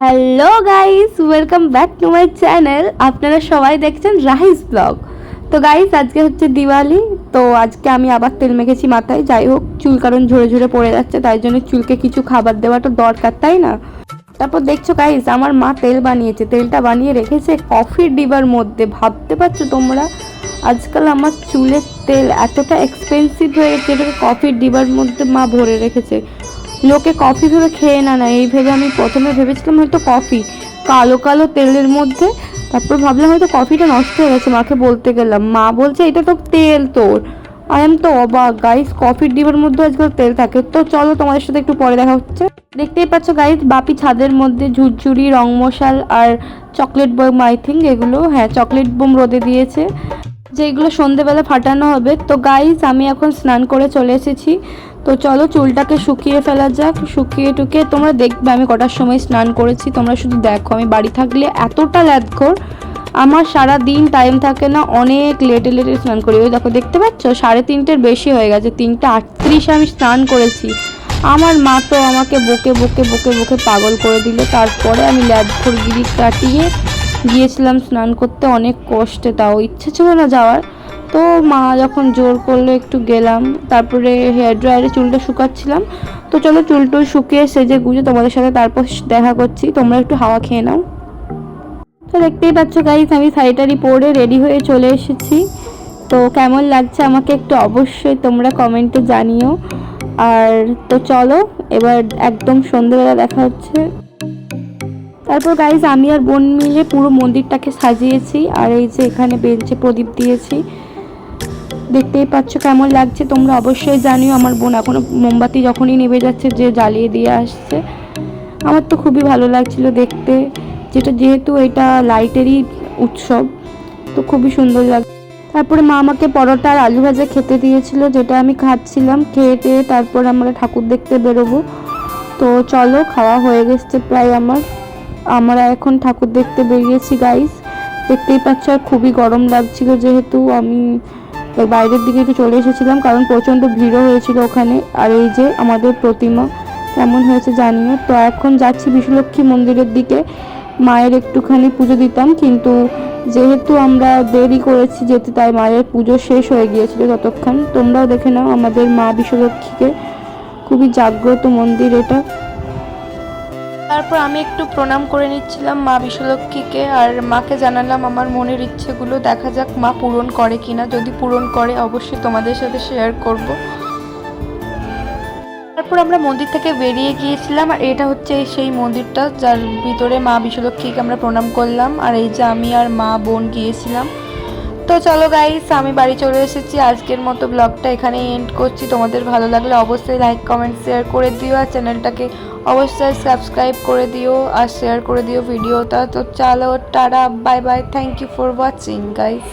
Hello guys welcome back to my channel আপনারা সবাই দেখছেন রাহিস ব্লগ। তো গাইস আজকে হচ্ছে দিওয়ালি। তো, আজকে আমি আবার তেল মেখেছি মাথায়। যাই হোক, চুল কারণ ঝরে ঝরে পড়ে যাচ্ছে, তাই জন্য চুলকে কিছু খাবার দেওয়াটা দরকার, তাই না? তারপর দেখছ গাইস আমার মা তেল বানিয়েছে। তেলটা বানিয়ে রেখেছে কফির ডিবার মধ্যে। ভাবতে পারছ তোমরা? আজকাল আমার চুলের তেল এতটা এক্সপেন্সিভ হয়ে গেছে কফির ডিবার মধ্যে মা ভরে রেখেছে। লোকে কফি ভেবে খেয়ে না না, এই ভেবে আমি প্রথমে ভেবেছিলাম হয়তো কফি। কালো কালো তেলের মধ্যে, তারপর ভাবলাম হয়তো কফিটা নষ্ট হয়ে গেছে, মাকে বলতে গেলাম, মা বলছে এটা তো তেল তোর। আই এম তো অবাক গাইস কফির ডিবার মধ্যে আজকাল তেল থাকে। তো চলো তোমাদের সাথে একটু পরে দেখা হচ্ছে। দেখতেই পাচ্ছ গাইস বাপি ছাদের মধ্যে ঝুরঝুরি, রং মশাল আর চকলেট বোম আই থিঙ্ক এগুলো হ্যাঁ চকলেট বোম রোদে দিয়েছে। যেগুলো সন্ধেবেলা ফাটানো হবে। তো গাইস আমি এখন স্নান করে চলে এসেছি। তো চলো চুলটাকে শুকিয়ে ফেলা যাক। শুকিয়ে টুকিয়ে তোমরা দেখবে, আমি কটার সময় স্নান করেছি। তোমরা শুধু দেখো, আমি বাড়ি থাকলে এতটা ল্যাদখোর। আমার সারা দিন টাইম থাকে না, অনেক লেটে লেটে স্নান করি। ওই দেখো, দেখতে পাচ্ছ? সাড়ে তিনটের বেশি হয়ে গেছে, তিনটে আটত্রিশে আমি স্নান করেছি। আমার মা তো আমাকে বকে বকে বকে বকে পাগল করে দিল। তারপরে আমি ল্যাদখোর গিরি কাটিয়ে গিয়েছিলাম স্নান করতে, অনেক কষ্টে, তাও ইচ্ছে ছিল না যাওয়ার। তো মা যখন জোর করল, একটু গেলাম, তারপরে হেয়ার ড্রায়ারে চুলটা শুকাচ্ছিলাম। তো চলো চুল টুল শুকিয়ে সেজে গুজে তোমাদের সাথে তারপর দেখা করছি, তোমরা একটু হাওয়া খেয়ে নাও। তো দেখতেই পাচ্ছ গাইস আমি শাড়িটারি পরে রেডি হয়ে চলে এসেছি। তো কেমন লাগছে আমাকে একটু অবশ্যই তোমরা কমেন্টে জানিও। আর তো চলো, এবার একদম সন্ধ্যেবেলা দেখা হচ্ছে। তারপর গাইজ আমি আর বোন মিলে পুরো মন্দিরটাকে সাজিয়েছি, আর এই যে এখানে বেঞ্চে প্রদীপ দিয়েছি। দেখতেই পাচ্ছ কেমন লাগছে, তোমরা অবশ্যই জানিও, আমার বোন এখনও মোমবাতি যখনই নেবে যাচ্ছে, যে জ্বালিয়ে দিয়ে আসছে। আমার তো খুবই ভালো লাগছিল দেখতে, যেটা যেহেতু এটা লাইটেরই উৎসব, তো খুবই সুন্দর লাগ, তারপরে মা আমাকে পরোটা আর আলু ভাজা খেতে দিয়েছিল, যেটা আমি খাচ্ছিলাম, খেয়ে টেয়ে তারপর আমরা ঠাকুর দেখতে বেরোবো। তো চলো, খাওয়া হয়ে গেছে প্রায় আমার। আমরা এখন ঠাকুর দেখতে বেরিয়েছি গাইস দেখতেই পাচ্ছ, আর খুবই গরম লাগছিল যেহেতু আমি বাইরের দিকে একটু চলে এসেছিলাম, কারণ প্রচণ্ড ভিড়ও হয়েছিল ওখানে। আর এই যে আমাদের প্রতিমা, কেমন হয়েছে জানিও? তো এখন যাচ্ছি বিশ্বলক্ষ্মী মন্দিরের দিকে। মায়ের একটুখানি পুজো দিতাম, কিন্তু যেহেতু আমরা দেরি করেছি যেতে, তাই মায়ের পুজো শেষ হয়ে গিয়েছিল ততক্ষণ তোমরাও দেখে নাও আমাদের মা বিশ্বলক্ষ্মীকে খুবই জাগ্রত মন্দির এটা। তারপর আমি একটু প্রণাম করে নিচ্ছিলাম মা বিশ্বলক্ষ্মীকে আর মাকে জানালাম আমার মনের ইচ্ছেগুলো দেখা যাক মা পূরণ করে কিনা। যদি পূরণ করে, অবশ্যই তোমাদের সাথে শেয়ার করব। তারপর আমরা মন্দির থেকে বেরিয়ে গিয়েছিলাম আর এটা হচ্ছে সেই মন্দিরটা যার ভিতরে মা বিশ্বলক্ষ্মীকে আমরা প্রণাম করলাম। আর এই যে আমি আর মা বোন গিয়েছিলাম। তো চলো গাইস আমি বাড়ি চলে এসেছি। আজকের মতো ব্লগটা এখানেই এন্ড করছি। তোমাদের ভালো লাগলে অবশ্যই লাইক কমেন্ট শেয়ার করে দিও আর চ্যানেলটাকে অবশ্যই সাবস্ক্রাইব করে দিও আর শেয়ার করে দিও ভিডিওটা তো চলো, tata bye bye thank you for watching guys